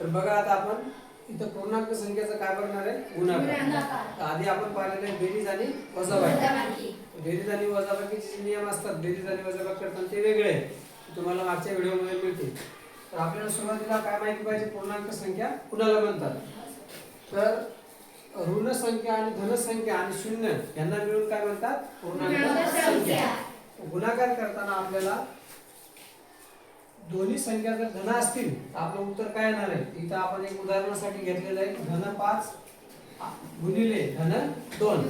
तर बघा आता आपण इथं पूर्णांक संख्येचं काय करणार आहे? गुणाकार तर आधी आपण पाहिलेलं आहे बेरीज आणि वजाबाकी. बेरीज आणि वजाबाकीचे जे नियम असतात बेरीज आणि वजाबाकी करताना ते वेगळे आहेत. ते तुम्हाला मागच्या व्हिडिओमध्ये मिळतील. तर आपल्याला सुरुवातीला काय माहिती पाहिजे? पूर्णांक संख्या कुणाला म्हणतात? तर ऋण संख्या आणि धन संख्या आणि शून्य यांना मिळून काय म्हणतात? पूर्णांक संख्या. गुणाकार करताना आपल्याला दोन्ही संख्या जर धन असतील तर आपलं उत्तर काय येणार आहे? इथं आपण एक उदाहरणासाठी घेतलेलं आहे धन पाच गुणिले धन दोन.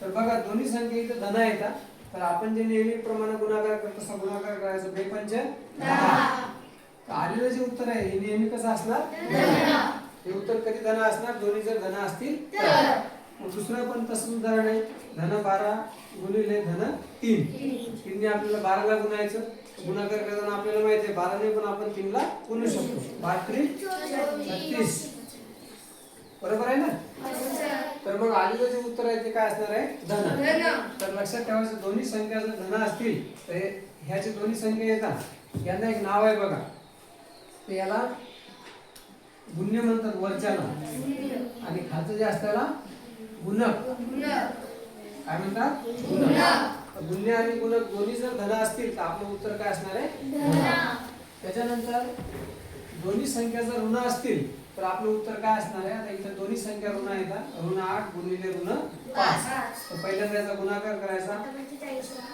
तर बघा दोन्ही संख्या इथं धन येतात तर आपण जे नेहमीप्रमाणे गुणाकार करतो तसा गुणाकार करायचा बे पंच दहा. तर आलेलं जे उत्तर आहे हे नेहमी कसं असणार? हे उत्तर कधी धन असणार? दोन्ही जर धन असतील तर. दुसरं पण तसंच उदाहरण आहे? धन बारा गुणिले धन तीन. तीनने आपल्याला बाराला गुणायचं. गुणाकार करताना आपल्याला माहिती आहे बाराने पण आपण तीनला गुणू शकतो. बारा त्रिक छत्तीस. बरोबर आहे ना? तर मग आलेलं जे उत्तर आहे ते काय असणार आहे? धन. तर लक्षात ठेवायचं दोन्ही संख्या जर धन असतील तर ह्याचे दोन्ही संख्या येतात. यांना एक नाव आहे बघा. ते याला गुण्य म्हणतात वरच्याला आणि खालचं जे असतं गुणक. काय म्हणतात गुणक. गुण्य आणि गुणक दोन्ही जर धन असतील तर आपलं उत्तर काय असणार आहे? त्याच्यानंतर दोन्ही संख्या जर ऋण असतील तर आपलं उत्तर काय असणार आहे? आता इथं दोन्ही संख्या ऋण आहेत ऋण आठ गुणिले ऋण पाच. तर पहिल्यांदा याचा गुणाकार करायचा.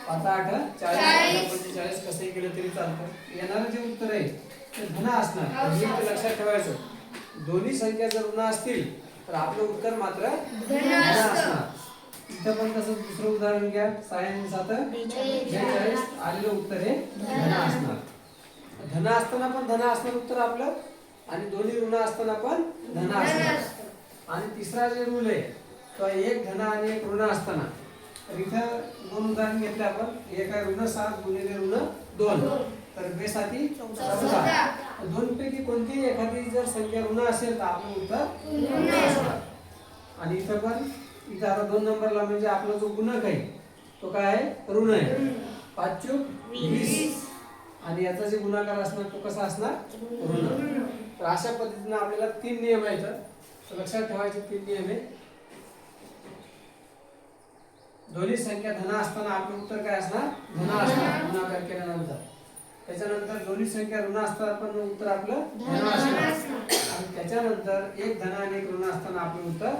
पाच आठ चाळीस. पंचेचाळीस कसंही केलं तरी चालतं. येणारं जे उत्तर आहे ते धन असणार. हे लक्षात ठेवायचं. दोन्ही संख्या जर ऋण असतील तर आपलं उत्तर मात्र इथं पण तसं दुसरं उदाहरण घ्या. सायन सात बेचाळीस. आलेलं उत्तर हे धन असणार धन असताना पण धन असणार उत्तर आपलं आणि दोन्ही ऋण असताना पण धन असणार आणि तिसरा जे रूल आहे तो एक धन आणि एक ऋण असताना तर इथं दोन उदाहरण घेतले आपण. एक आहे ऋण सात गुणिले ऋण दोन. तर बेसाती चौदा. दोन पैकी कोणतीही एखादी जर संख्या ऋण असेल तर आपलं उत्तर असणार आणि इथं पण इथं आता दोन नंबरला म्हणजे आपला जो गुणक आहे तो काय आहे? ऋण आहे. पाच चूक वीस. आणि याचा जे गुणाकार असणार तो कसा असणार? ऋण. तर अशा पद्धतीने आपल्याला तीन नियम आहेत. तर लक्षात ठेवायचे तीन नियम आहे दोन्ही संख्या धन असताना आपलं उत्तर काय असणार? धन असणार. त्याच्यानंतर दोन्ही संख्या ऋण असताना पण उत्तर आपलं धन असणार आणि त्याच्यानंतर एक धन आणि एक ऋण असताना आपलं उत्तर